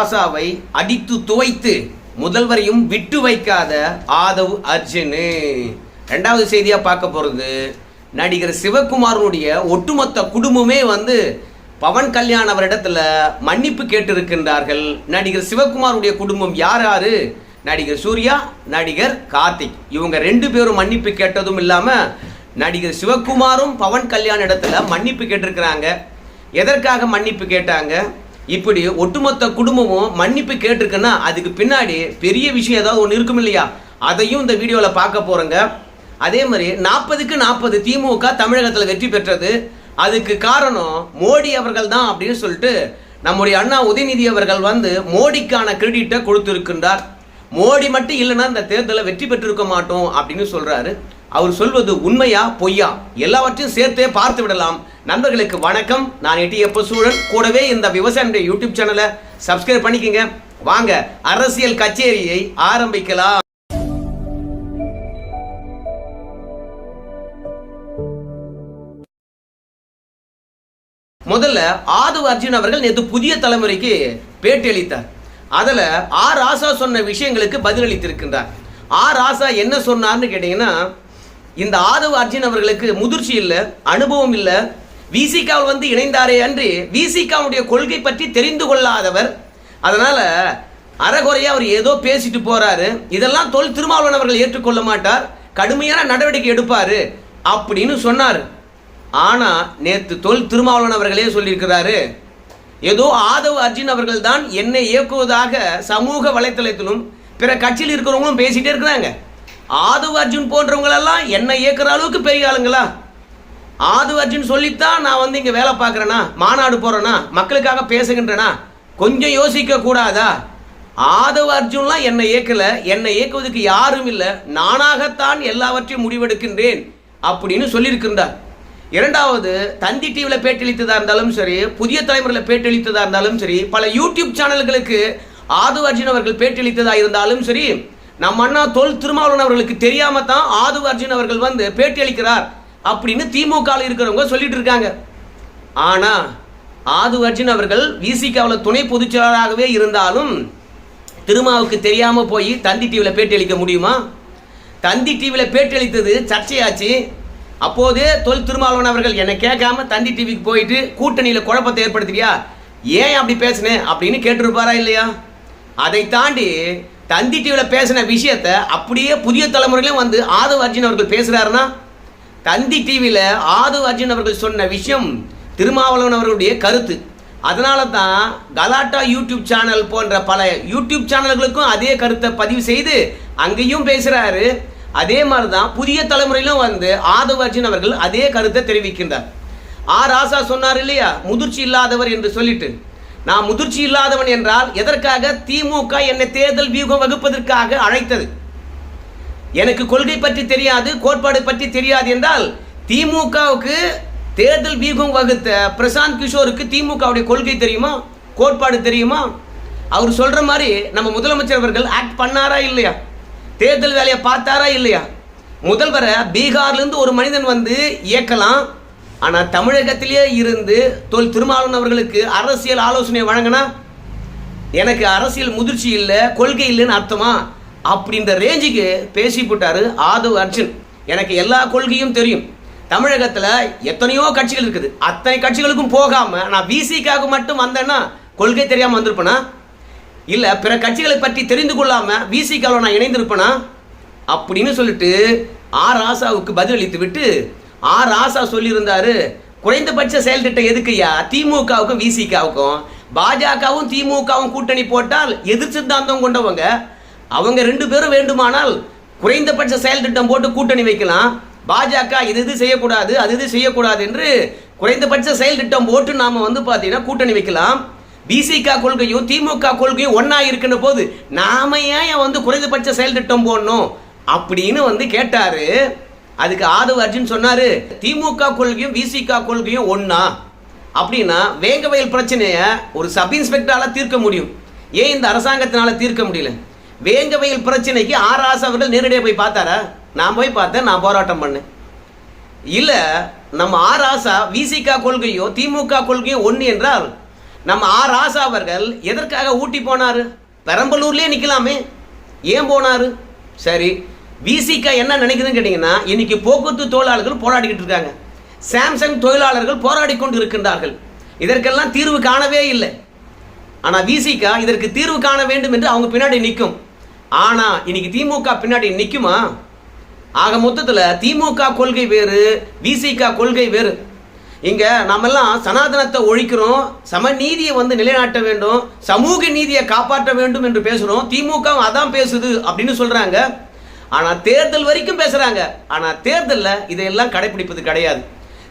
ராசாவை அடித்து துவைத்து முதல்வரையும் விட்டு வைக்காத ஆதவ் அர்ஜுனு. ரெண்டாவது செய்தியா பார்க்க போறது நடிகர் சிவகுமாரனுடைய ஒட்டுமொத்த குடும்பமே வந்து பவன் கல்யாண் அவரிடத்துல மன்னிப்பு கேட்டிருக்கின்றார்கள். நடிகர் சிவகுமாருடைய குடும்பம் யார் யாரு? நடிகர் சூர்யா நடிகர் கார்த்திக். இவங்க ரெண்டு பேரும் மன்னிப்பு கேட்டதும் இல்லாமல் நடிகர் சிவகுமாரும் பவன் கல்யாண் இடத்துல மன்னிப்பு கேட்டிருக்கிறாங்க. எதற்காக மன்னிப்பு கேட்டாங்க? இப்படி ஒட்டுமொத்த குடும்பமும் மன்னிப்பு கேட்டிருக்குன்னா அதுக்கு பின்னாடி பெரிய விஷயம் ஏதாவது ஒன்று இருக்கும் இல்லையா? அதையும் இந்த வீடியோவில் பார்க்க போறோங்க. அதே மாதிரி நாற்பதுக்கு நாற்பது திமுக தமிழகத்தில் வெற்றி பெற்றது. அதுக்கு காரணம் மோடி அவர்கள் தான் அப்படின்னு சொல்லிட்டு நம்முடைய அண்ணா உதயநிதி அவர்கள் வந்து மோடிக்கான கிரெடிட்டை கொடுத்திருக்கின்றார். மோடி மட்டும் இல்லைன்னா இந்த தேர்தலை வெற்றி பெற்றிருக்க மாட்டோம் அப்படின்னு சொல்றாரு. அவர் சொல்வது உண்மையா பொய்யா? எல்லாவற்றையும் சேர்த்தே பார்த்து விடலாம். நண்பர்களுக்கு வணக்கம். நான் எட்டி எப்ப சூழன் கூடவே இந்த விவசாய யூடியூப் சேனலை சப்ஸ்கிரைப் பண்ணிக்கங்க. வாங்க அரசியல் கச்சேரியை ஆரம்பிக்கலாம். முதல்ல ஆது அர்ஜுன் அவர்கள் நேற்று புதிய தலைமுறைக்கு பேட்டி அளித்தார். அதில் ஆர் ராசா சொன்ன விஷயங்களுக்கு பதிலளித்திருக்கின்றார். ஆர் ராசா என்ன சொன்னார்னு கேட்டிங்கன்னா இந்த ஆதவ அர்ஜுன் அவர்களுக்கு முதிர்ச்சி இல்லை அனுபவம் இல்லை. விசிகாவில் வந்து இணைந்தாரே அன்றி விசிகாவுடைய கொள்கை பற்றி தெரிந்து கொள்ளாதவர். அதனால் அறகுறையாக அவர் ஏதோ பேசிட்டு போகிறாரு இதெல்லாம் தொல் திருமாவளவன் அவர்கள் ஏற்றுக்கொள்ள மாட்டார். கடுமையான நடவடிக்கை எடுப்பார் அப்படின்னு சொன்னார். ஆனால் நேற்று தொல் திருமாவளவன் அவர்களே சொல்லியிருக்கிறாரு ஏதோ ஆதவ் அர்ஜுன் அவர்கள் தான் என்னை இயக்குவதாக சமூக வலைத்தளத்திலும் பிற கட்சியில் இருக்கிறவங்களும் பேசிகிட்டே இருக்கிறாங்க. ஆதவ் அர்ஜுன் போன்றவங்களெல்லாம் என்னை இயக்குற அளவுக்கு பெரிய ஆளுங்களா? ஆது அர்ஜுன் சொல்லித்தான் நான் வந்து இங்கே வேலை பார்க்குறேனா? மாநாடு போகிறேனா மக்களுக்காக பேசுகின்றேனா? கொஞ்சம் யோசிக்க கூடாதா? ஆதவ அர்ஜுன்லாம் என்னை இயக்கல என்னை இயக்குவதற்கு யாரும் இல்லை. நானாகத்தான் எல்லாவற்றையும் முடிவெடுக்கின்றேன் அப்படின்னு சொல்லியிருக்கின்றார். இரண்டாவது தந்தி டிவியில் பேட்டளித்ததாக இருந்தாலும் சரி புதிய தலைமுறையில் பேட்டளித்ததாக இருந்தாலும் சரி பல யூடியூப் சேனல்களுக்கு ஆதவ அர்ஜுன் அவர்கள் பேட்டளித்ததாக இருந்தாலும் சரி நம்ம அண்ணா தொல் திருமாவளவன் அவர்களுக்கு தெரியாம தான் ஆது அர்ஜுன் அவர்கள் வந்து பேட்டியளிக்கிறார் அப்படின்னு திமுக இருக்கிறவங்க சொல்லிட்டு இருக்காங்க. ஆனா ஆது அர்ஜுன் அவர்கள் விசிகாவில் துணை பொதுச்செயலாளராகவே இருந்தாலும் திருமாவுக்கு தெரியாம போய் தந்தி டிவியில் பேட்டி அளிக்க முடியுமா? தந்தி டிவியில் பேட்டியளித்தது சர்ச்சையாச்சு. அப்போதே தொல் திருமாவளவன் அவர்கள் என்னை கேட்காம தந்தி டிவிக்கு போயிட்டு கூட்டணியில் குழப்பத்தை ஏற்படுத்துறியா ஏன் அப்படி பேசுனேன் அப்படின்னு கேட்டிருப்பாரா இல்லையா? அதை தாண்டி தந்தி டிவியில் பேசின விஷயத்த அப்படியே புதிய தலைமுறையிலும் வந்து ஆதவ் அர்ஜுன் அவர்கள் பேசுகிறாருன்னா தந்தி டிவியில் ஆதவ் அர்ஜுன் அவர்கள் சொன்ன விஷயம் திருமாவளவன் அவர்களுடைய கருத்து. அதனால தான் கலாட்டா யூடியூப் சேனல் போன்ற பல யூடியூப் சேனல்களுக்கும் அதே கருத்தை பதிவு செய்து அங்கேயும் பேசுகிறாரு அதே மாதிரி தான் புதிய தலைமுறையிலும் வந்து ஆதவ் அர்ஜுன் அவர்கள் அதே கருத்தை தெரிவிக்கின்றார். ஆர் ராசா சொன்னார் இல்லையா? முதிர்ச்சி இல்லாதவர் என்று சொல்லிட்டு. நான் முதிர்ச்சி இல்லாதவன் என்றால் எதற்காக திமுக என்னை தேர்தல் வியூகம் வகுப்பதற்காக அழைத்தது? எனக்கு கொள்கை பற்றி தெரியாது கோட்பாடு பற்றி தெரியாது என்றால் திமுகவுக்கு தேர்தல் வியூகம் வகுத்த பிரசாந்த் கிஷோருக்கு திமுகவுடைய கொள்கை தெரியுமா? கோட்பாடு தெரியுமா? அவர் சொல்கிற மாதிரி நம்ம முதலமைச்சர் அவர்கள் ஆக்ட் பண்ணாரா இல்லையா? தேர்தல் வேலையை பார்த்தாரா இல்லையா? முதல்வரை பீகார்லேருந்து ஒரு மனிதன் வந்து இயக்கலாம் ஆனால் தமிழகத்திலேயே இருந்து தொல் திருமாவளவன் அவர்களுக்கு அரசியல் ஆலோசனை வழங்கினா எனக்கு அரசியல் முதிர்ச்சி இல்லை கொள்கை இல்லைன்னு அர்த்தமா? அப்படின்ற ரேஞ்சுக்கு பேசி போட்டார் ஆதவ் அர்ஜுன். எனக்கு எல்லா கொள்கையும் தெரியும். தமிழகத்தில் எத்தனையோ கட்சிகள் இருக்குது. அத்தனை கட்சிகளுக்கும் போகாமல் நான் பிசிக்காக மட்டும் வந்தேன்னா கொள்கை தெரியாமல் வந்திருப்பேனா? இல்லை பிற கட்சிகளை பற்றி தெரிந்து கொள்ளாமல் விசிகாவில் நான் இணைந்திருப்பேனா? அப்படின்னு சொல்லிட்டு ஆர் ஆசாவுக்கு பதிலளித்து விட்டு ஆ ராசா சொல்லியிருந்தாரு குறைந்தபட்ச செயல் திட்டம் எதுக்குயா திமுகவுக்கும் விசிகாவுக்கும். பாஜகவும் திமுகவும் கூட்டணி போட்டால் எதிர் சித்தாந்தம் கொண்டவங்க. அவங்க ரெண்டு பேரும் வேண்டுமானால் குறைந்தபட்ச செயல் திட்டம் போட்டு கூட்டணி வைக்கலாம். பாஜக இது இது செய்யக்கூடாது அது இது செய்யக்கூடாது என்று குறைந்தபட்ச செயல் திட்டம் போட்டு நாம வந்து பார்த்தீங்கன்னா கூட்டணி வைக்கலாம். பிசிக கொள்கையும் திமுக கொள்கையும் ஒன்றா இருக்கின்ற போது நாம ஏன் வந்து குறைந்தபட்ச செயல் திட்டம் போடணும் அப்படின்னு வந்து கேட்டாரு. அதுக்கு ஆதவ அர்ஜுன் சொன்னாரு திமுக கொள்கையும் விசிக கொள்கையும் ஒன்றா அப்படின்னா வேங்கவயல் பிரச்சனையை ஒரு சப் இன்ஸ்பெக்டரால் தீர்க்க முடியும். ஏன் இந்த அரசாங்கத்தினால தீர்க்க முடியல? வேங்கவயல் பிரச்சனைக்கு ஆர் ராசா அவர்கள் நேரடியாக போய் பார்த்தாரா? நான் போய் பார்த்தேன் நான் போராட்டம் பண்ணேன். இல்லை நம்ம ஆர் ஆசா விசிக கொள்கையோ திமுக கொள்கையோ ஒன்று என்றால் நம்ம ஆர் ஆசா அவர்கள் எதற்காக ஊட்டி போனார்? பெரம்பலூர்லேயே நிற்கலாமே ஏன் போனார்? சரி விசிகா என்ன நினைக்குதுன்னு கேட்டீங்கன்னா இன்றைக்கி போக்குவரத்து தொழிலாளர்கள் போராடிக்கிட்டு இருக்காங்க. சாம்சங் தொழிலாளர்கள் போராடி கொண்டு இருக்கின்றார்கள் இதற்கெல்லாம் தீர்வு காணவே இல்லை. ஆனால் விசிகா இதற்கு தீர்வு காண வேண்டும் என்று அவங்க பின்னாடி நிற்கும். ஆனால் இன்னைக்கு திமுக பின்னாடி நிற்குமா? ஆக மொத்தத்தில் திமுக கொள்கை வேறு விசிகா கொள்கை வேறு. இங்கே நாமெல்லாம் சனாதனத்தை ஒழிக்கிறோம் சமநீதியை வந்து நிலைநாட்ட வேண்டும் சமூக நீதியை காப்பாற்ற வேண்டும் என்று பேசுகிறோம் திமுக அதான் பேசுது அப்படின்னு சொல்கிறாங்க ஆனால் தேர்தல் வரைக்கும் பேசுகிறாங்க ஆனால் தேர்தலில் இதையெல்லாம் கடைபிடிப்பது கிடையாது.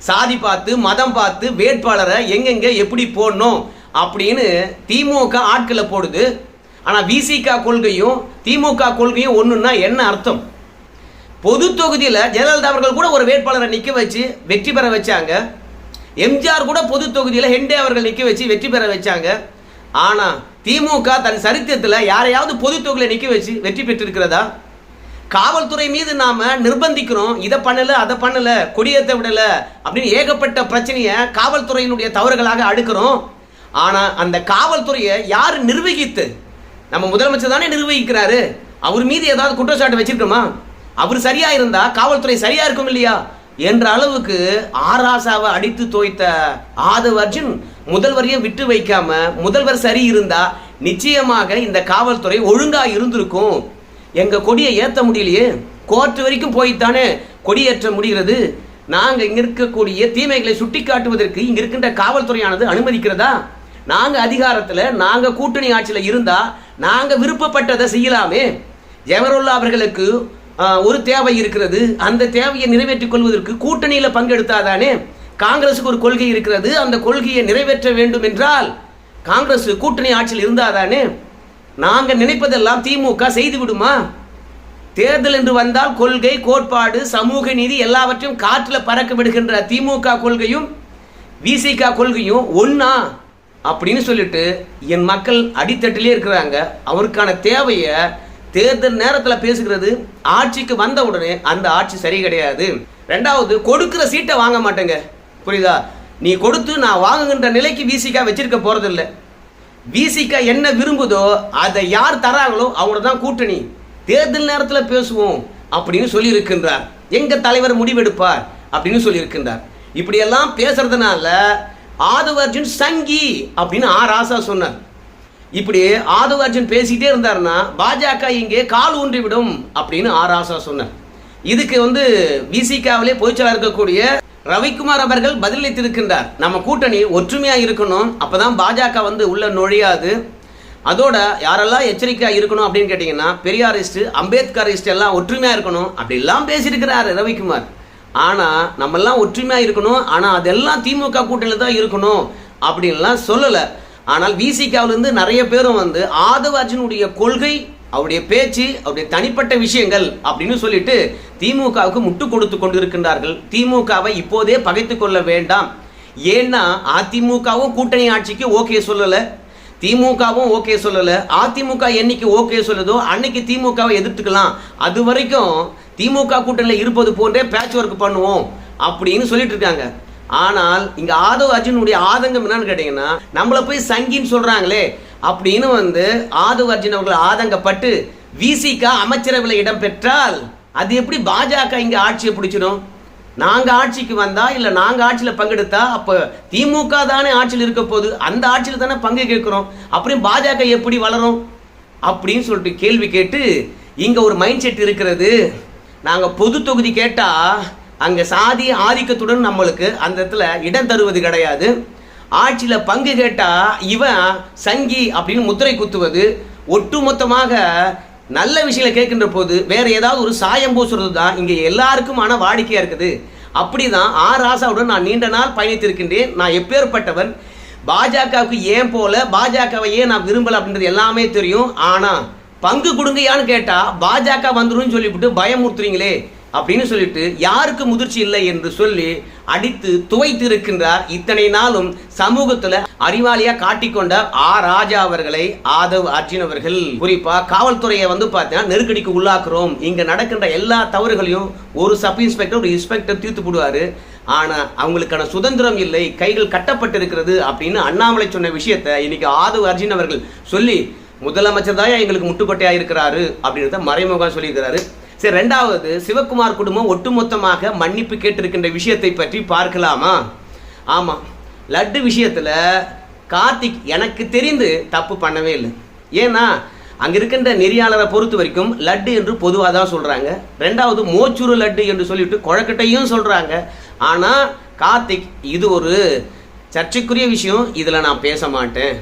சாதி பார்த்து மதம் பார்த்து வேட்பாளரை எங்கெங்கே எப்படி போடணும் அப்படின்னு திமுக ஆட்களை போடுது. ஆனால் விசிகா கொள்கையும் திமுக கொள்கையும் ஒன்றுன்னா என்ன அர்த்தம்? பொது தொகுதியில் ஜெயலலிதா அவர்கள் கூட ஒரு வேட்பாளரை நிற்க வச்சு வெற்றி பெற வச்சாங்க. எம்ஜிஆர் கூட பொது தொகுதியில் ஹெண்டே அவர்கள் நிற்க வச்சு வெற்றி பெற வச்சாங்க. ஆனால் திமுக தன் சரித்திரத்தில் யாரையாவது பொது தொகுதியில் நிற்க வச்சு வெற்றி பெற்றிருக்கிறதா? காவல்துறை மீது நாம நிர்பந்திக்கிறோம் இதை பண்ணல அதை பண்ணல கொடியேற்ற விடல அப்படின்னு ஏகப்பட்ட பிரச்சனையை காவல்துறையினுடைய தவறுகளாக அடுக்கிறோம். ஆனா அந்த காவல்துறையை யார் நிர்வகித்து நம்ம முதலமைச்சர் தானே நிர்வகிக்கிறாரு. அவர் மீது ஏதாவது குற்றச்சாட்டு வச்சிருக்கோமா? அவர் சரியா இருந்தா காவல்துறை சரியா இருக்கும் இல்லையா? என்ற அளவுக்கு ஆராசாவை அடித்து தோய்த்த ஆதவ் அர்ஜுன் முதல்வரையும் விட்டு வைக்காம முதல்வர் சரி இருந்தா நிச்சயமாக இந்த காவல்துறை ஒழுங்கா இருந்திருக்கும். எங்கள் கொடியை ஏற்ற முடியலையே? கோர்ட் வரைக்கும் போய்த்தானே கொடியேற்ற முடிகிறது? நாங்கள் இங்கே இருக்கக்கூடிய தீமைகளை சுட்டி காட்டுவதற்கு இங்கே இருக்கின்ற காவல்துறையானது அனுமதிக்கிறதா? நாங்கள் அதிகாரத்தில் நாங்கள் கூட்டணி ஆட்சியில் இருந்தால் நாங்கள் விருப்பப்பட்டதை செய்யலாமே. ஜெவஹர்லா அவர்களுக்கு ஒரு தேவை இருக்கிறது. அந்த தேவையை நிறைவேற்றிக் கொள்வதற்கு கூட்டணியில் பங்கெடுத்தாதானே? காங்கிரசுக்கு ஒரு கொள்கை இருக்கிறது. அந்த கொள்கையை நிறைவேற்ற வேண்டும் என்றால் காங்கிரஸ் கூட்டணி ஆட்சியில் இருந்தாதானே? நாங்கள் நினைப்பதெல்லாம் திமுக செய்து விடுமா? தேர்தல் என்று வந்தால் கொள்கை கோட்பாடு சமூக நீதி எல்லாவற்றையும் காற்றில் பறக்க விடுகின்ற திமுக கொள்கையும் விசிக கொள்கையும் ஒன்றா அப்படின்னு சொல்லிட்டு என் மக்கள் அடித்தட்டிலே இருக்கிறாங்க. அவருக்கான தேவையை தேர்தல் நேரத்தில் பேசுகிறது. ஆட்சிக்கு வந்த உடனே அந்த ஆட்சி சரி கிடையாது. ரெண்டாவது கொடுக்குற சீட்டை வாங்க மாட்டேங்க. புரியுதா? நீ கொடுத்து நான் வாங்குகின்ற நிலைக்கு விசிக்கா வச்சிருக்க போறதில்லை. விசிகா என்ன விரும்புதோ அதை யார் தராங்களோ அவங்கள தான் கூட்டணி. தேர்தல் நேரத்தில் பேசுவோம் அப்படின்னு சொல்லியிருக்கின்றார். எங்கள் தலைவர் முடிவெடுப்பார் அப்படின்னு சொல்லியிருக்கின்றார். இப்படியெல்லாம் பேசுறதுனால ஆதவ அர்ஜுன் சங்கி அப்படின்னு ஆர் ராசா சொன்னார். இப்படி ஆதவ அர்ஜுன் பேசிக்கிட்டே இருந்தாருன்னா பாஜக இங்கே கால் ஊன்றி விடும் அப்படின்னு ஆர் ராசா சொன்னார். இதுக்கு வந்து விசிகாவிலே பொதுச்செயலாளர் இருக்கக்கூடிய ரவிக்குமார் அவர்கள் பதிலளித்திருக்கின்றார். நம்ம கூட்டணி ஒற்றுமையா இருக்கணும். அப்பதான் பாஜக வந்து உள்ள நுழையாது. அதோட யாரெல்லாம் எச்சரிக்கையா இருக்கணும் அப்படின்னு கேட்டீங்கன்னா பெரியாரிஸ்ட் அம்பேத்கரிஸ்ட் எல்லாம் ஒற்றுமையா இருக்கணும். அப்படிலாம் பேசியிருக்கிறாரு ரவிக்குமார். ஆனா நம்ம எல்லாம் ஒற்றுமையா இருக்கணும். ஆனா அதெல்லாம் திமுக கூட்டணியில் தான் இருக்கணும் அப்படின்லாம் சொல்லலை. ஆனால் விசிகாவில இருந்து நிறைய பேரும் வந்து ஆதவாஜினுடைய கொள்கை அவருடைய பேச்சு அவருடைய தனிப்பட்ட விஷயங்கள் அப்படின்னு சொல்லிட்டு திமுகவுக்கு முட்டு கொடுத்து கொண்டிருக்கின்றார்கள். திமுகவை இப்போதே பகைத்து கொள்ள வேண்டாம். ஏன்னா அதிமுகவும் கூட்டணி ஆட்சிக்கு ஓகே சொல்லலை. திமுகவும் ஓகே சொல்லலை. அதிமுக என்னைக்கு ஓகே சொல்லுதோ அன்னைக்கு திமுகவை எதிர்த்துக்கலாம். அது வரைக்கும் திமுக கூட்டணியில் இருப்பது போன்றே பேட்ச் ஒர்க் பண்ணுவோம் அப்படின்னு சொல்லிட்டு இருக்காங்க. ஆனால் இங்கே ஆதவ் அர்ஜுனுடைய ஆதங்கம் என்னன்னு கேட்டிங்கன்னா நம்மளை போய் சங்கின்னு சொல்கிறாங்களே அப்படின்னு வந்து ஆதவ அர்ஜுன் அவர்கள் ஆதங்கப்பட்டு விசிகா அமைச்சரவையில் இடம் பெற்றால் அது எப்படி பாஜக இங்கே ஆட்சியை பிடிச்சிடும்? நாங்கள் ஆட்சிக்கு வந்தால் இல்லை நாங்கள் ஆட்சியில் பங்கெடுத்தா அப்போ திமுக தானே ஆட்சியில் இருக்க போகுது? அந்த ஆட்சியில் தானே பங்கு கேட்குறோம். அப்புறம் பாஜக எப்படி வளரும்? அப்படின்னு சொல்லிட்டு கேள்வி கேட்டு இங்கே ஒரு மைண்ட் செட் இருக்கிறது. நாங்கள் பொது தொகுதி கேட்டால் அங்கே சாதி ஆதிக்கத்துடன் நம்மளுக்கு அந்த இடத்துல இடம் தருவது கிடையாது. ஆட்சியில் பங்கு கேட்டால் இவன் சங்கி அப்படின்னு முத்திரை குத்துவது ஒட்டுமொத்தமாக நல்ல விஷயங்களை கேட்கின்ற போது வேறு ஏதாவது ஒரு சாயம் பூசுறது தான் இங்கே எல்லாருக்குமான வாடிக்கையாக இருக்குது. அப்படிதான் ஆர் ராசாவுடன் நான் நீண்ட நாள் பயணித்திருக்கின்றேன். நான் எப்பேற்பட்டவன்? பாஜகவுக்கு ஏன் போல? பாஜகவை ஏன் நான் விரும்பல அப்படின்றது எல்லாமே தெரியும். ஆனால் பங்கு கொடுங்கயான்னு கேட்டால் பாஜக வந்துடும் சொல்லிவிட்டு பயமுறுத்துறீங்களே. அப்படின்னு சொல்லிட்டு யாருக்கு முதிர்ச்சி இல்லை என்று சொல்லி அடித்து துவைத்து இருக்கின்றார் இத்தனை நாளும் சமூகத்துல அறிவாளியா காட்டிக்கொண்ட ஆ ராஜா அவர்களை ஆதவ் அர்ஜுன் அவர்கள். குறிப்பா காவல்துறையை வந்து பார்த்தீங்கன்னா நெருக்கடிக்கு உள்ளாக்குறோம். இங்க நடக்கின்ற எல்லா தவறுகளையும் ஒரு சப் இன்ஸ்பெக்டர் ஒரு இன்ஸ்பெக்டர் தீர்த்து போடுவாரு. ஆனால் அவங்களுக்கான சுதந்திரம் இல்லை கைகள் கட்டப்பட்டிருக்கிறது அப்படின்னு அண்ணாமலை சொன்ன விஷயத்தை இன்னைக்கு ஆதவ் அர்ஜுன் அவர்கள் சொல்லி முதலமைச்சர் தான் எங்களுக்கு முட்டுக்கொட்டையா இருக்கிறாரு அப்படின்றத மறைமுகம் சொல்லியிருக்கிறாரு. சரி ரெண்டாவது சிவகுமார் குடும்பம் ஒட்டுமொத்தமாக மன்னிப்பு கேட்டிருக்கின்ற விஷயத்தை பற்றி பார்க்கலாமா? ஆமாம் லட்டு விஷயத்தில் கார்த்திக் எனக்கு தெரிந்து தப்பு பண்ணவே இல்லை. ஏன்னா அங்கே இருக்கின்ற நெறியாளரை பொறுத்த வரைக்கும் லட்டு என்று பொதுவாக தான் சொல்கிறாங்க ரெண்டாவது மோச்சூரு லட்டு என்று சொல்லிவிட்டு குழக்கட்டையும் சொல்கிறாங்க ஆனால் கார்த்திக் இது ஒரு சர்ச்சைக்குரிய விஷயம் இதில் நான் பேச மாட்டேன்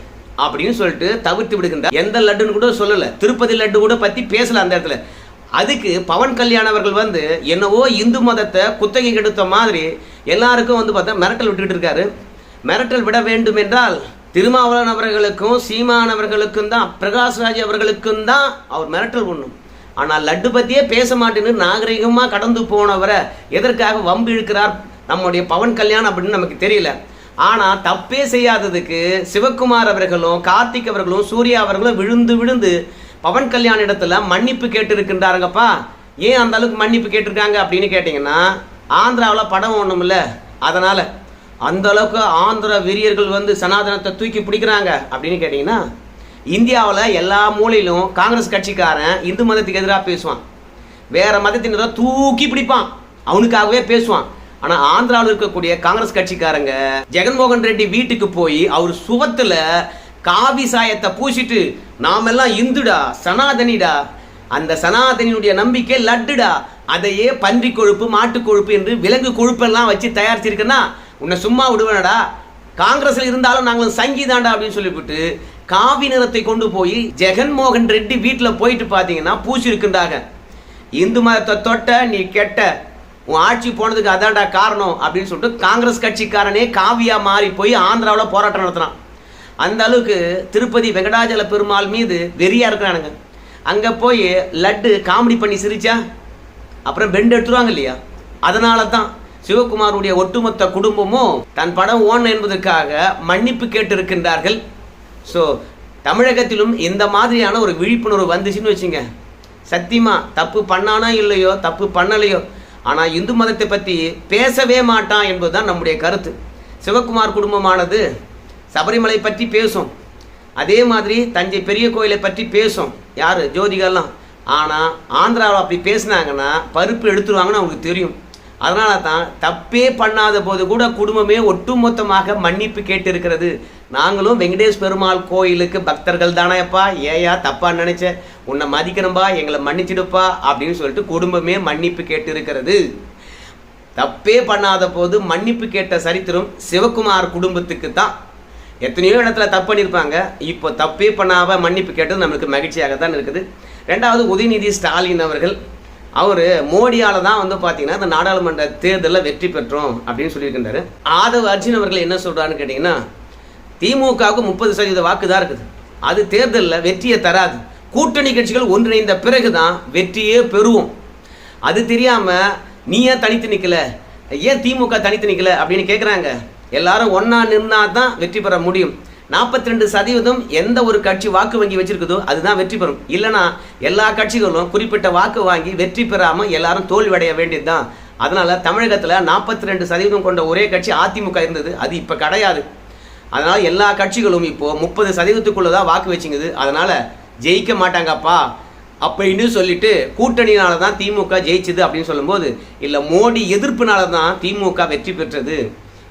அப்படின்னு சொல்லிட்டு தவிர்த்து விடுகின்ற எந்த லட்டுன்னு கூட சொல்லலை. திருப்பதி லட்டு கூட பற்றி பேசலை அந்த இடத்துல. அதுக்கு பவன் கல்யாண் அவர்கள் வந்து என்னவோ இந்து மதத்தை குத்தகை கெடுத்த மாதிரி எல்லாருக்கும் வந்து பார்த்தா மிரட்டல் விட்டுக்கிட்டு இருக்காரு. மிரட்டல் விட வேண்டும் என்றால் திருமாவளவன் அவர்களுக்கும் சீமான் அவர்களுக்கும் தான் பிரகாஷ்ராஜ் அவர்களுக்கும் தான் அவர் மிரட்டல் பண்ணும். ஆனால் லட்டு பற்றியே பேச மாட்டேன்னு நாகரிகமாக கடந்து போனவரை எதற்காக வம்பு இழுக்கிறார் நம்முடைய பவன் கல்யாண் அப்படின்னு நமக்கு தெரியல. ஆனால் தப்பே செய்யாததுக்கு சிவகுமார் அவர்களும் கார்த்திக் அவர்களும் சூர்யா அவர்களும் விழுந்து விழுந்து பவன் கல்யாண் இடத்துல மன்னிப்பு கேட்டிருக்கின்றாருங்கப்பா. ஏன் அந்த அளவுக்கு மன்னிப்பு கேட்டிருக்காங்க அப்படின்னு கேட்டிங்கன்னா ஆந்திராவில் படம் ஒன்றும் இல்லை அதனால் அந்த அளவுக்கு ஆந்திர வீரியர்கள் வந்து சனாதனத்தை தூக்கி பிடிக்கிறாங்க அப்படின்னு கேட்டிங்கன்னா இந்தியாவில் எல்லா மூலையிலும் காங்கிரஸ் கட்சிக்காரன் இந்து மதத்துக்கு எதிராக பேசுவான். வேறு மதத்தினரை தூக்கி பிடிப்பான். அவனுக்காகவே பேசுவான். ஆனால் ஆந்திராவில் இருக்கக்கூடிய காங்கிரஸ் கட்சிக்காரங்க ஜெகன்மோகன் ரெட்டி வீட்டுக்கு போய் அவர் சுவத்தில் காவி சாயத்தை பூசிட்டு நாமெல்லாம் இந்துடா சனாதனிடா. அந்த சனாதனியுடைய நம்பிக்கை லட்டுடா. அதையே பன்றி கொழுப்பு மாட்டு கொழுப்பு என்று விலங்கு கொழுப்பெல்லாம் வச்சு தயாரிச்சிருக்கேன்னா உன்னை சும்மா விடுவேனடா. காங்கிரஸில் இருந்தாலும் நாங்களும் சங்கிதாண்டா அப்படின்னு சொல்லிவிட்டு காவி நிறத்தை கொண்டு போய் ஜெகன்மோகன் ரெட்டி வீட்டில் போயிட்டு பார்த்தீங்கன்னா பூசி இருக்கின்றாங்க இந்து மதத்தை தொட்ட நீ கெட்ட உன் ஆட்சி போனதுக்கு அதான்டா காரணம் அப்படின்னு சொல்லிட்டு காங்கிரஸ் கட்சிக்காரனே காவியா மாறி போய் ஆந்திராவில் போராட்டம் நடத்தினான். அந்த அளவுக்கு திருப்பதி வெங்கடாஜல பெருமாள் மீது வெறியா இருக்கிறானுங்க. அங்கே போய் லட்டு காமெடி பண்ணி சிரிச்சா அப்புறம் பெண்ட் எடுத்துருவாங்க இல்லையா? அதனால தான் சிவகுமாருடைய ஒட்டுமொத்த குடும்பமும் தன் படம் ஓன் என்பதற்காக மன்னிப்பு கேட்டிருக்கின்றார்கள். ஸோ தமிழகத்திலும் இந்த மாதிரியான ஒரு விழிப்புணர்வு வந்துச்சுன்னு வச்சுங்க. சத்தியமா தப்பு பண்ணானா இல்லையோ தப்பு பண்ணலையோ ஆனால் இந்து மதத்தை பற்றி பேசவே மாட்டான் என்பதுதான் நம்முடைய கருத்து. சிவகுமார் குடும்பமானது சபரிமலை பற்றி பேசும். அதே மாதிரி தஞ்சை பெரிய கோயிலை பற்றி பேசும். யார்? ஜோதிகர்லாம். ஆனால் ஆந்திராவில் அப்படி பேசுனாங்கன்னா பருப்பு எடுத்துருவாங்கன்னு அவங்களுக்கு தெரியும். அதனால தான் தப்பே பண்ணாத போது கூட குடும்பமே ஒட்டுமொத்தமாக மன்னிப்பு கேட்டிருக்கிறது. நாங்களும் வெங்கடேஷ் பெருமாள் கோயிலுக்கு பக்தர்கள் தானேப்பா. ஏயா தப்பா நினைச்ச? உன்னை மதிக்கணும்பா எங்களை மன்னிச்சிடுப்பா அப்படின்னு சொல்லிட்டு குடும்பமே மன்னிப்பு கேட்டிருக்கிறது. தப்பே பண்ணாத போது மன்னிப்பு கேட்ட சரித்திரம் சிவகுமார் குடும்பத்துக்கு தான் எத்தனையோ இடத்துல தப்பு பண்ணியிருப்பாங்க இப்போ தப்பே பண்ணாமல் மன்னிப்பு கேட்டது நம்மளுக்கு மகிழ்ச்சியாக தான் இருக்குது. ரெண்டாவது உதயநிதி ஸ்டாலின் அவர்கள் அவர் மோடியால் தான் வந்து பார்த்தீங்கன்னா இந்த நாடாளுமன்ற தேர்தலில் வெற்றி பெற்றோம் அப்படின்னு சொல்லியிருக்கின்றாரு. ஆதவ் அர்ஜுன் அவர்கள் என்ன சொல்கிறான்னு கேட்டிங்கன்னா திமுகவுக்கு முப்பது சதவீத வாக்கு தான் இருக்குது. அது தேர்தலில் வெற்றியை தராது. கூட்டணி கட்சிகள் ஒன்றிணைந்த பிறகு தான் வெற்றியே பெறுவோம். அது தெரியாமல் நீ ஏன் தனித்து நிற்கலை ஏன் திமுக தனித்து நிற்கல அப்படின்னு கேட்குறாங்க எல்லாரும் ஒன்றா நின்னா தான் வெற்றி பெற முடியும். நாற்பத்தி ரெண்டு சதவீதம் எந்த ஒரு கட்சி வாக்கு வங்கி வச்சிருக்குதோ அதுதான் வெற்றி பெறும். இல்லைனா எல்லா கட்சிகளும் குறிப்பிட்ட வாக்கு வாங்கி வெற்றி பெறாமல் எல்லாரும் தோல்வியடைய வேண்டியது தான் அதனால் தமிழகத்தில் நாற்பத்தி ரெண்டு சதவீதம் கொண்ட ஒரே கட்சி அதிமுக இருந்தது. அது இப்போ கிடையாது. அதனால் எல்லா கட்சிகளும் இப்போது முப்பது சதவீதத்துக்குள்ளே தான் வாக்கு வச்சுங்குது. அதனால் ஜெயிக்க மாட்டாங்கப்பா அப்படின்னு சொல்லிட்டு கூட்டணியினால தான் திமுக ஜெயிச்சது அப்படின்னு சொல்லும்போது இல்லை மோடி எதிர்ப்புனால தான் திமுக வெற்றி பெற்றது.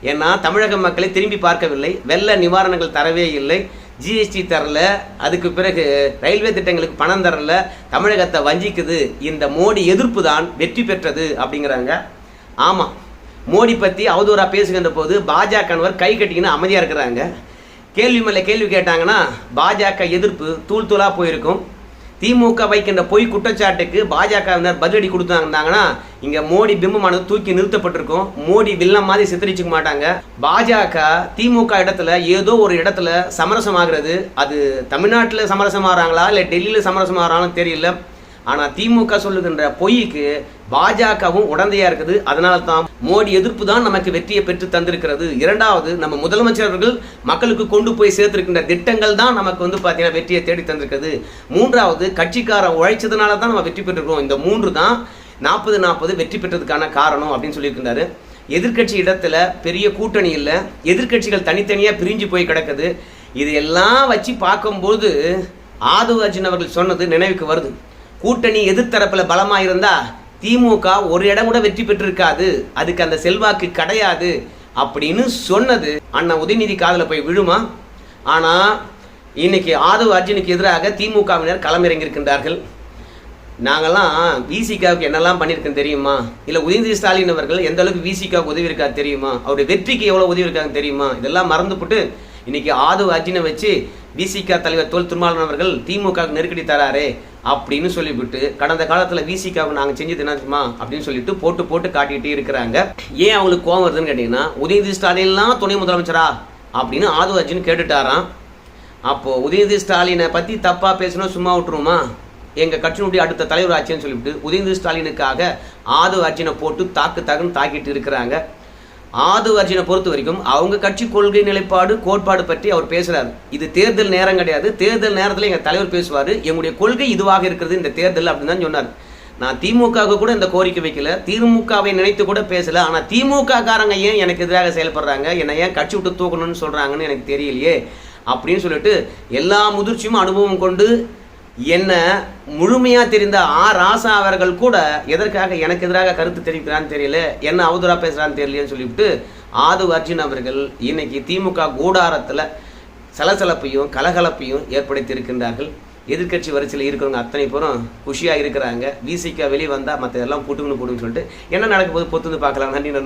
ஏன்னா தமிழக மக்களை திரும்பி பார்க்கவில்லை. வெள்ள நிவாரணங்கள் தரவே இல்லை. ஜிஎஸ்டி தரல. அதுக்கு பிறகு ரயில்வே திட்டங்களுக்கு பணம் தரல. தமிழகத்தை வஞ்சிக்குது. இந்த மோடி எதிர்ப்பு தான் வெற்றி பெற்றது அப்படிங்கிறாங்க. ஆமாம் மோடி பற்றி அவதூறாக பேசுகின்ற போது பாஜகவர் கை கட்டிக்கின்னு அமைதியாக இருக்கிறாங்க. கேள்வி மேலே கேள்வி கேட்டாங்கன்னா பாஜக எதிர்ப்பு தூள் தூளாக போயிருக்கும். திமுக வைக்கின்ற பொய் குற்றச்சாட்டுக்கு பாஜகவினர் பதிலடி கொடுத்தாங்கன்னா இங்க மோடி பிம்பமானது தூக்கி நிறுத்தப்பட்டிருக்கும். மோடி வில்லம் மாதிரி சித்தரிச்சுக்க மாட்டாங்க. பாஜக திமுக இடத்துல ஏதோ ஒரு இடத்துல சமரசம் ஆகுறது. அது தமிழ்நாட்டில் சமரசம் ஆகிறாங்களா இல்லை டெல்லியில் சமரசம் சமரசமாகறாங்கன்னு தெரியல. ஆனால் திமுக சொல்லுகின்ற பொய்க்கு பாஜகவும் உடந்தையா இருக்குது. அதனால தான் மோடி எதிர்ப்பு தான் நமக்கு வெற்றியை பெற்று தந்திருக்கிறது. இரண்டாவது நம்ம முதலமைச்சர் அவர்கள் மக்களுக்கு கொண்டு போய் சேர்த்திருக்கின்ற திட்டங்கள் தான் நமக்கு வந்து பார்த்தீங்கன்னா வெற்றியை தேடி தந்திருக்கிறது. மூன்றாவது கட்சிக்காரன் உழைச்சதுனால தான் நம்ம வெற்றி பெற்றிருக்கோம் இந்த மூன்று தான் நாற்பது நாற்பது வெற்றி பெற்றதுக்கான காரணம் அப்படின்னு சொல்லியிருக்கிறாரு. எதிர்க்கட்சி இடத்துல பெரிய கூட்டணி இல்லை. எதிர்க்கட்சிகள் தனித்தனியாக பிரிஞ்சு போய் கிடக்குது. இது எல்லாம் வச்சு பார்க்கும்போது ஆது அர்ஜுன் அவர்கள் சொன்னது நினைவுக்கு வருது. கூட்டணி எதிர்த்தரப்பில் பலமாக இருந்தா திமுக ஒரு இடம் கூட வெற்றி பெற்றிருக்காது. அதுக்கு அந்த செல்வாக்கு கிடையாது அப்படின்னு சொன்னது. அண்ணன் உதயநிதி காதில் போய் விழுமா? ஆனால் இன்னைக்கு ஆதவ் அர்ஜுனுக்கு எதிராக திமுகவினர் களமிறங்கியிருக்கின்றார்கள். நாங்கள்லாம் விசிகாவுக்கு என்னெல்லாம் பண்ணியிருக்கோம் தெரியுமா? இல்லை உதயநிதி ஸ்டாலின் அவர்கள் எந்த அளவுக்கு விசிகாவுக்கு உதவி இருக்காது தெரியுமா? அவருடைய வெற்றிக்கு எவ்வளோ உதவி இருக்காங்க தெரியுமா? இதெல்லாம் மறந்துவிட்டு இன்னைக்கு ஆது அர்ஜுனை வச்சு விசிகா தலைவர் தொல் திருமாவளவன் அவர்கள் திமுகவுக்கு நெருக்கடி தராரே அப்படின்னு சொல்லிவிட்டு கடந்த காலத்தில் விசிகாவுக்கு நாங்கள் செஞ்சது என்ன அப்படின்னு சொல்லிட்டு போட்டு போட்டு காட்டிகிட்டே இருக்கிறாங்க. ஏன் அவங்களுக்கு கோவம் வருதுன்னு கேட்டிங்கன்னா உதயநிதி ஸ்டாலின்லாம் துணை முதலமைச்சரா? அப்படின்னு ஆது அர்ஜுன் கேட்டுட்டாராம். அப்போது உதயநிதி ஸ்டாலினை பற்றி தப்பாக பேசணும் சும்மா விட்டுருமா எங்கள் கட்சியினுடைய அடுத்த தலைவர் ஆச்சுன்னு சொல்லிவிட்டு உதயநிதி ஸ்டாலினுக்காக ஆது அர்ஜுனை போட்டு தாக்கு தாக்குன்னு தாக்கிட்டு இருக்கிறாங்க. ஆது அர்ஜுனை பொறுத்த வரைக்கும் அவங்க கட்சி கொள்கை நிலைப்பாடு கோட்பாடு பற்றி அவர் பேசுறாரு. இது தேர்தல் நேரம் கிடையாது. தேர்தல் நேரத்தில் எங்கள் தலைவர் பேசுவார். எங்களுடைய கொள்கை இதுவாக இருக்கிறது இந்த தேர்தல் அப்படின்னு தான் சொன்னார். நான் திமுகவுக்கு கூட இந்த கோரிக்கை வைக்கல. திமுகவை நினைத்து கூட பேசல. ஆனால் திமுக காரங்க ஏன் எனக்கு எதிராக செயல்படுறாங்க? என்னை ஏன் கட்சி விட்டு தூக்கணும்னு சொல்கிறாங்கன்னு எனக்கு தெரியலையே. அப்படின்னு சொல்லிட்டு எல்லா முதிர்ச்சியும் அனுபவம் கொண்டு என்ன முழுமையாக தெரிந்த ஆ ராசா அவர்கள் கூட எதற்காக எனக்கு எதிராக கருத்து தெரிவிக்கிறான்னு தெரியல என்ன அவதூறாக பேசுகிறான்னு தெரியலன்னு சொல்லிவிட்டு ஆது அர்ஜுன் அவர்கள் இன்னைக்கு திமுக கூடாரத்தில் சலசலப்பையும் கலகலப்பையும் ஏற்படுத்தி இருக்கின்றார்கள் எதிர்க்கட்சி வரிசையில் இருக்கிறவங்க அத்தனை பேரும் குஷியாக இருக்கிறாங்க. விசிக்க வெளியே வந்தால் மற்ற எல்லாம் போட்டுக்கணும் போடுன்னு சொல்லிட்டு என்ன நடக்கும் போது பொத்துந்து பார்க்கலாம். நன்றி நண்பர்